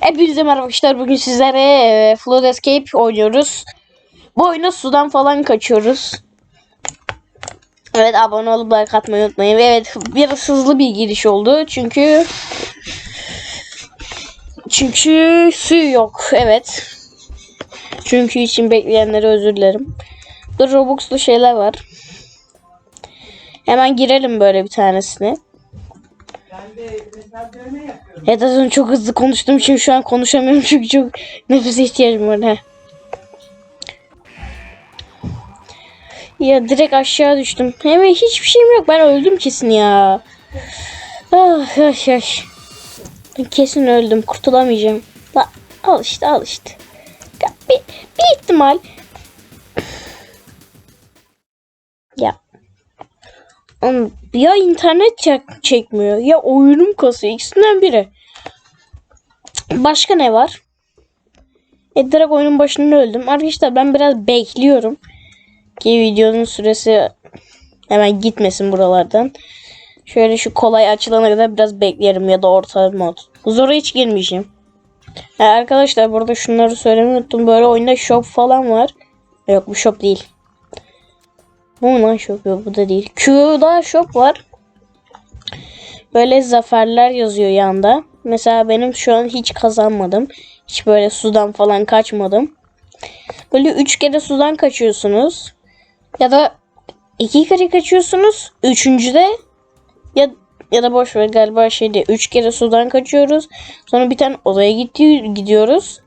Hepinize merhaba arkadaşlar. Bugün sizlere e, Flood Escape oynuyoruz. Bu oyuna sudan falan kaçıyoruz. Evet abone olup like atmayı unutmayın. Ve evet biraz hızlı bir giriş oldu. Çünkü çünkü su yok. Evet. Çünkü için bekleyenlere özür dilerim. Dur Robux'lu şeyler var. Hemen girelim böyle bir tanesine. Evet az önce çok hızlı konuştuğum için şu an konuşamıyorum çünkü çok nefese ihtiyacım var. He. Ya direkt aşağı düştüm. Hemen hiçbir şeyim yok. Ben öldüm kesin ya. Ah, yaş yaş. Kesin öldüm. Kurtulamayacağım. La, al işte al işte. Bir, bir ihtimal. Ya internet çek çekmiyor ya oyunum kasıyor. İkisinden biri. Başka ne var? E direkt oyunun başında öldüm. Arkadaşlar ben biraz bekliyorum. Ki videonun süresi hemen gitmesin buralardan. Şöyle şu kolay açılana kadar biraz beklerim ya da orta mod. Zora hiç girmeyeceğim. E arkadaşlar burada şunları söylemeyi unuttum. Böyle oyunda shop falan var. Yok bu shop değil. Bu lan shop yok bu da değil. Q'da shop var. Böyle zaferler yazıyor yanda. Mesela benim şu an hiç kazanmadım. Hiç böyle sudan falan kaçmadım. Böyle üç kere sudan kaçıyorsunuz. Ya da iki kere kaçıyorsunuz. Üçüncüde ya ya da boş ver galiba şeyde üç kere sudan kaçıyoruz. Sonra bir tane odaya gidiyoruz.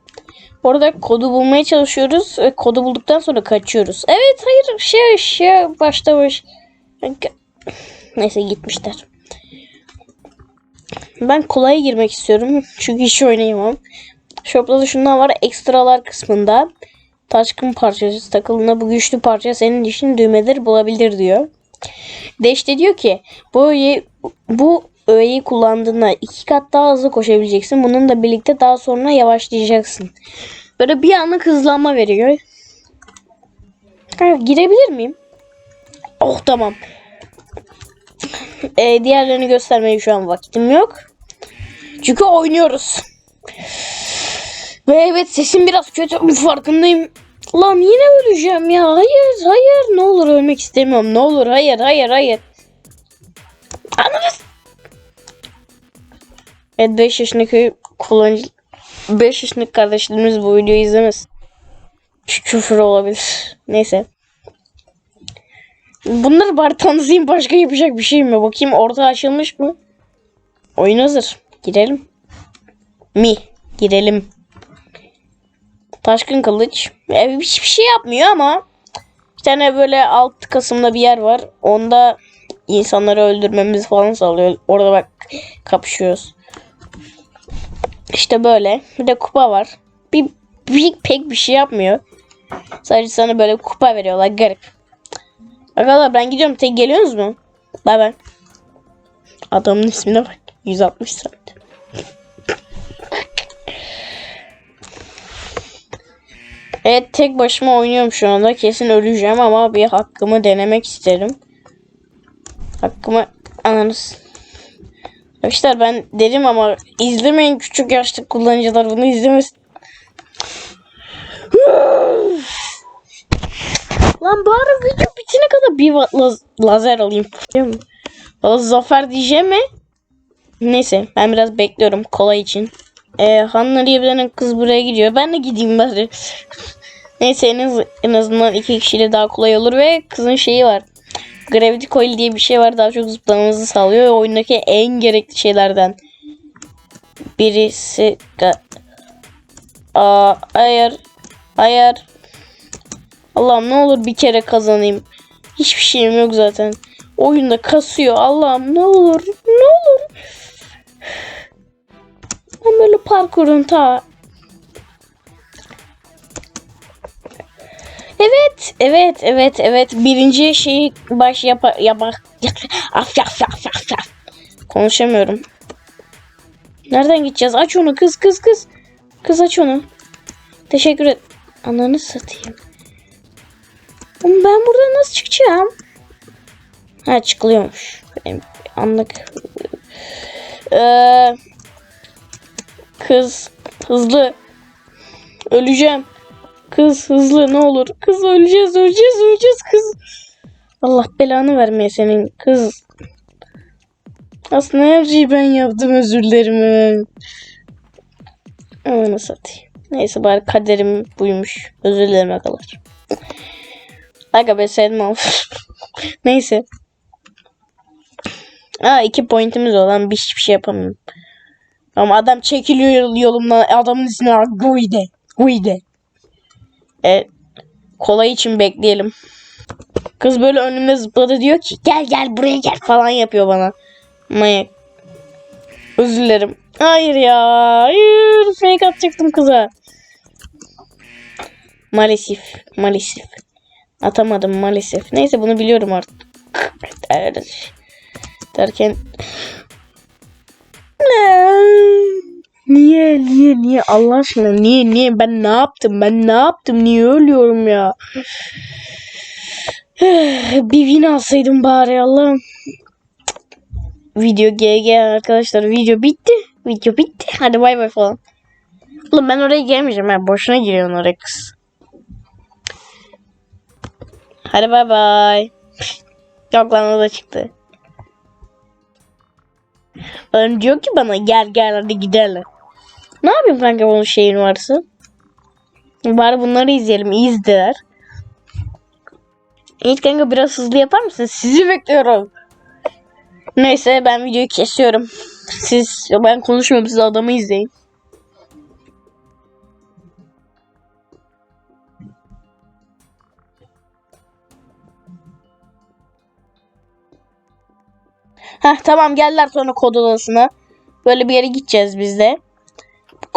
Orada kodu bulmaya çalışıyoruz ve kodu bulduktan sonra kaçıyoruz. Evet hayır şey şey başta baş. Neyse gitmişler. Ben kolaya girmek istiyorum. Çünkü hiç oynayamam. Shop'ta da şunlar var. Ekstralar kısmında. Taşkın parçası takılığında bu güçlü parça senin için düğmeleri bulabilir diyor. Dash de diyor ki bu bu öğeyi kullandığında iki kat daha hızlı koşabileceksin. Bununla birlikte daha sonra yavaşlayacaksın. Böyle bir anlık hızlanma veriyor. Girebilir miyim? Oh tamam. Ee, diğerlerini göstermeye şu an vaktim yok. Çünkü oynuyoruz. Ve evet sesim biraz kötü farkındayım. Lan yine öleceğim ya. Hayır hayır ne olur ölmek istemiyorum. Ne olur hayır hayır hayır. Anladınız. Evet 5 yaşındaki kullanıcı 5 yaşındaki kardeşlerimiz bu videoyu izlemez. Küfür olabilir. Neyse. Bunları bari tanıtayım başka yapacak bir şeyim yok. Bakayım orta açılmış mı? Oyun hazır. Girelim. Mi? Girelim. Taşkın kılıç. E, hiçbir şey yapmıyor ama bir tane böyle alt kısımda bir yer var. Onda insanları öldürmemiz falan sağlıyor. Orada bak kapışıyoruz. İşte böyle. Bir de kupa var. Bir, bir pek bir şey yapmıyor. Sadece sana böyle kupa veriyorlar. Garip. Arkadaşlar ben gidiyorum. Tek geliyorsunuz mu? Bay bay. Adamın ismine bak. 160 santim. Evet tek başıma oynuyorum şu anda. Kesin öleceğim ama bir hakkımı denemek isterim. Hakkımı ananız. Arkadaşlar ben dedim ama izlemeyin küçük yaşlı kullanıcılar bunu izlemesin. Lan bari video bitene kadar bir lazer alayım. Valla zafer diyeceğim mi? Neyse ben biraz bekliyorum kolay için. Ee, Hanları yiyebilen kız buraya gidiyor. Ben de gideyim bari. Neyse en, az, en azından iki kişiyle daha kolay olur ve kızın şeyi var. Gravity Coil diye bir şey var. Daha çok zıplamamızı sağlıyor ve oyundaki en gerekli şeylerden birisi. Aa, hayır. Hayır. Allah'ım ne olur bir kere kazanayım. Hiçbir şeyim yok zaten. Oyunda kasıyor. Allah'ım ne olur. Ne olur. Ben böyle parkurun ta Evet, evet, evet, evet. Birinci şeyi baş yapa yapa af af af af af. Konuşamıyorum. Nereden gideceğiz? Aç onu kız kız kız. Kız aç onu. Teşekkür et. Ananı satayım. Oğlum ben buradan nasıl çıkacağım? Ha çıkılıyormuş. Benim anlık. Ee, kız Hızlı. Öleceğim. Kız hızlı ne olur. Kız öleceğiz öleceğiz öleceğiz kız. Allah belanı vermeye senin kız. Aslında her şeyi ben yaptım özür dilerim. Amanı satayım. Neyse bari kaderim buymuş. Özür dilerim kadar. Aga be sevmem. Neyse. Aa iki pointimiz olan bir şey yapamıyorum. Ama adam çekiliyor yolumdan. Adamın ismi. Guide. Guide. E, kolay için bekleyelim. Kız böyle önüme zıpladı diyor ki gel gel buraya gel falan yapıyor bana. Manyak. Özür dilerim. Hayır ya. Hayır. Fake atacaktım kıza. Maalesef. Maalesef. Atamadım maalesef. Neyse bunu biliyorum artık. Derken Niye niye niye? Allah aşkına niye niye? Ben ne yaptım? Ben ne yaptım? Niye ölüyorum ya? Bir win alsaydım bari Allah'ım. Video GG arkadaşlar video bitti. Video bitti. Hadi bay bay falan. Oğlum ben oraya gelmeyeceğim ya boşuna giriyorsun oraya kız. Hadi bay bay. Yok lan o da çıktı. Adam diyor ki bana gel gel hadi gidelim. Ne yapayım kanka bunun şeyin varsa? Bari bunları izleyelim. İyi izler. Evet kanka biraz hızlı yapar mısın? Sizi bekliyorum. Neyse ben videoyu kesiyorum. Siz ben konuşmuyorum siz adamı izleyin. Heh tamam geldiler sonra kod odasına. Böyle bir yere gideceğiz biz de.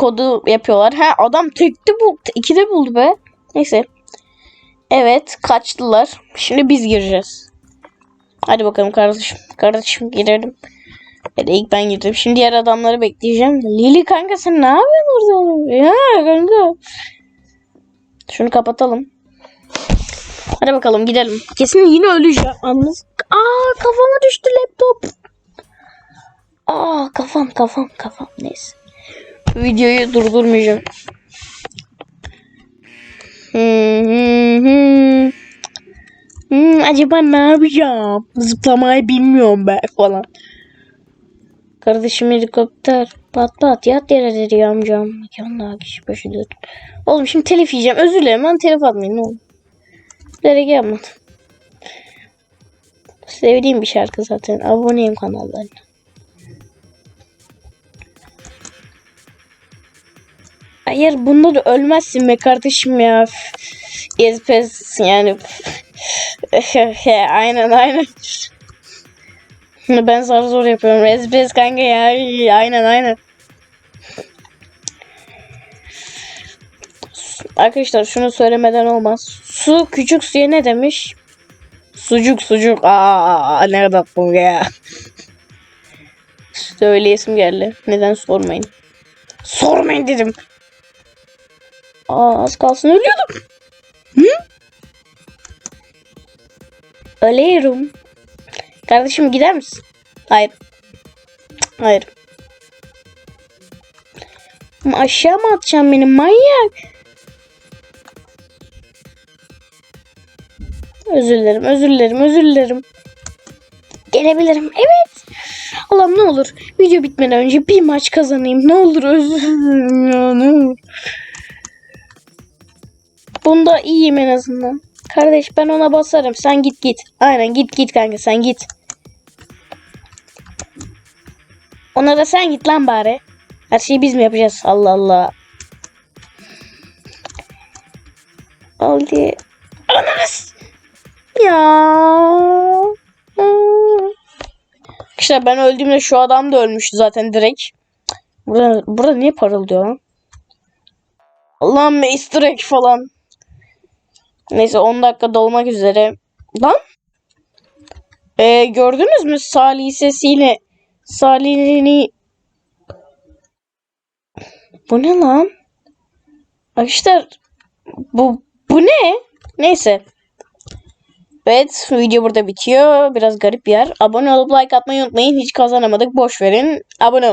Kodu yapıyorlar. Ha adam tekte bul, ikide buldu be. Neyse. Evet kaçtılar. Şimdi biz gireceğiz. Hadi bakalım kardeşim. Kardeşim girelim. Hadi ilk ben girdim. Şimdi diğer adamları bekleyeceğim. Lili kanka sen ne yapıyorsun orada? Ya kanka. Şunu kapatalım. Hadi bakalım gidelim. Kesin yine öleceğim. Anladın? Aa kafama düştü laptop. Aa kafam kafam kafam neyse. Videoyu durdurmayacağım. Hmm, hmm, hmm. Hmm, acaba ne yapacağım? Zıplamayı bilmiyorum ben falan. Kardeşim helikopter pat pat yat yere dedi amcam. Mekanda kişi başı dört. Oğlum şimdi telif yiyeceğim. Özür dilerim ben telif atmayın ne olur. Bilerek yapmadım. Sevdiğim bir şarkı zaten. Aboneyim kanallarına. Hayır bunda da ölmezsin be kardeşim ya. Ezpez yani. aynen aynen. Ben zar zor yapıyorum. Ezpez kanka ya. Aynen aynen. Arkadaşlar şunu söylemeden olmaz. Su küçük suya ne demiş? Sucuk sucuk. Aa nerede bu ya? Söyleyesim geldi. Neden sormayın. Sormayın dedim. Aa az kalsın ölüyordum. Hı? Ölüyorum. Kardeşim gider misin? Hayır. Hayır. Aşağı mı atacağım beni manyak? Özür dilerim, özür dilerim, özür dilerim. Gelebilirim. Evet. Allah'ım ne olur video bitmeden önce bir maç kazanayım. Ne olur özür dilerim ya ne olur. Bunda iyiyim en azından. Kardeş ben ona basarım. Sen git git. Aynen git git kanka sen git. Ona da sen git lan bari. Her şeyi biz mi yapacağız? Allah Allah. Oldu. Ananas. Ya. İşte ben öldüğümde şu adam da ölmüştü zaten direkt. Burada, burada niye parıldıyor lan? Allah'ım Egg falan. Neyse 10 dakika dolmak üzere. Lan? Ee, gördünüz mü Salih sesiyle Salih'ini Bu ne lan? Arkadaşlar bu bu ne? Neyse. Evet video burada bitiyor. Biraz garip bir yer. Abone olup like atmayı unutmayın. Hiç kazanamadık. Boş verin. Abone olun.